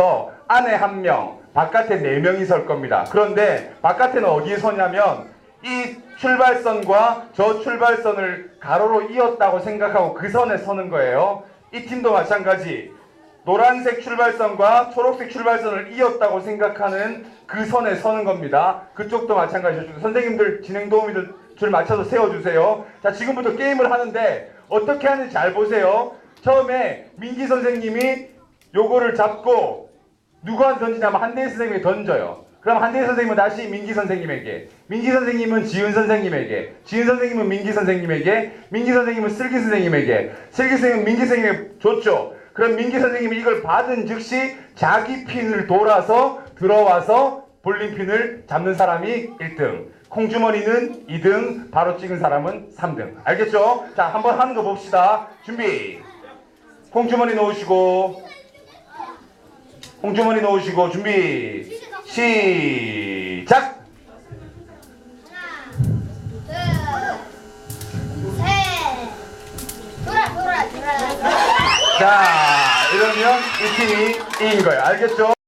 서 안에 한 명, 바깥에 네 명이 설 겁니다. 그런데 바깥에는 어디에 서냐면 이 출발선과 저 출발선을 가로로 이었다고 생각하고 그 선에 서는 거예요. 이 팀도 마찬가지. 노란색 출발선과 초록색 출발선을 이었다고 생각하는 그 선에 서는 겁니다. 그쪽도 마찬가지죠. 선생님들 진행 도우미들 줄 맞춰서 세워주세요. 자, 지금부터 게임을 하는데 어떻게 하는지 잘 보세요. 처음에 민기 선생님이 요거를 잡고 누구한테 던지냐면 한대희 선생님이 던져요. 그럼 한대희 선생님은 다시 민기 선생님에게, 민기 선생님은 지은 선생님에게, 지은 선생님은 민기 선생님에게, 민기 선생님은 슬기 선생님에게, 슬기 선생님은 민기 선생님에게 줬죠. 그럼 민기 선생님이 이걸 받은 즉시 자기 핀을 돌아서 들어와서 볼링 핀을 잡는 사람이 1등. 콩주머니는 2등, 바로 찍은 사람은 3등. 알겠죠? 자, 한번 하는 거 봅시다. 준비. 콩주머니 놓으시고, 콩주머니 놓으시고, 준비. 시작! 자, 이러면 이 팀이 이긴 거예요. 알겠죠?